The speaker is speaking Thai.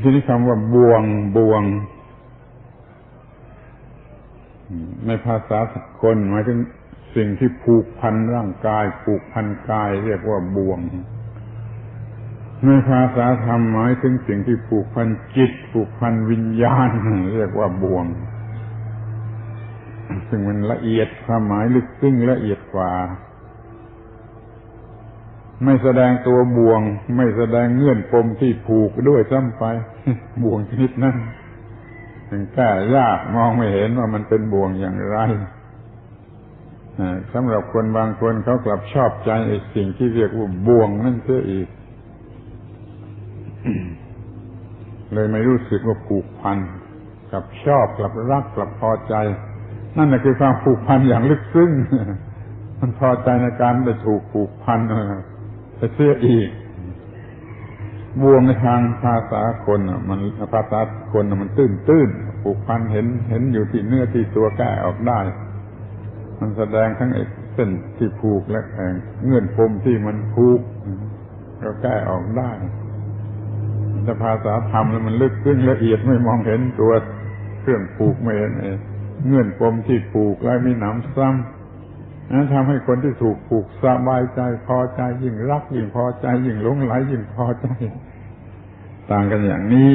ทีนี้คำว่าบ่วงบ่วง ในภาษาสกลหมายถึงสิ่งที่ผูกพันร่างกาย ผูกพันกาย เรียกว่าบ่วง ในภาษาธรรมหมายถึงสิ่งที่ผูกพันจิต ผูกพันวิญญาณ เรียกว่าบ่วง ซึ่งมันละเอียดความหมายลึกซึ้งละเอียดกว่า ไม่แสดงตัวบ่วง ไม่แสดงเงื่อนปมที่ผูกด้วยซ้ำไป บ่วงชนิดนั้นยังแก้ยากมองไม่เห็นว่ามันเป็นบ่วงอย่างไรสำหรับคนบางคนเขากลับชอบใจไอ้สิ่งที่เรียกว่าบ่วงนั่นเสียอีก เลยไม่รู้สึกว่าผูกพันกลับชอบกลับรักกลับพอใจ นั่นแหละคือความผูกพันอย่างลึกซึ้งมันพอใจในการได้ถูกผูกพัน เสียอีกบ่วงในทางภาษาคนมันภาษาคนมันตื้นตื้นผูกพันเห็นเห็นอยู่ที่เนื้อที่ตัวแก้ออกได้ มันแสดงทั้งเส้นที่ผูกและแข่งเงื่อนปมที่มันผูกก็แก้ออกได้แต่ภาษาธรรมมันลึกซึ้งละเอียดไม่มองเห็นตัวเครื่องผูกไม่เห็นเงื่อนปมที่ผูกแล้วมีหนามซ้ำ นั้นทำให้คนที่ถูกผูกสบายใจพอใจยิ่งรักยิ่งพอใจยิ่งหลงไหลยิ่งพอใจ ต่างกันอย่างนี้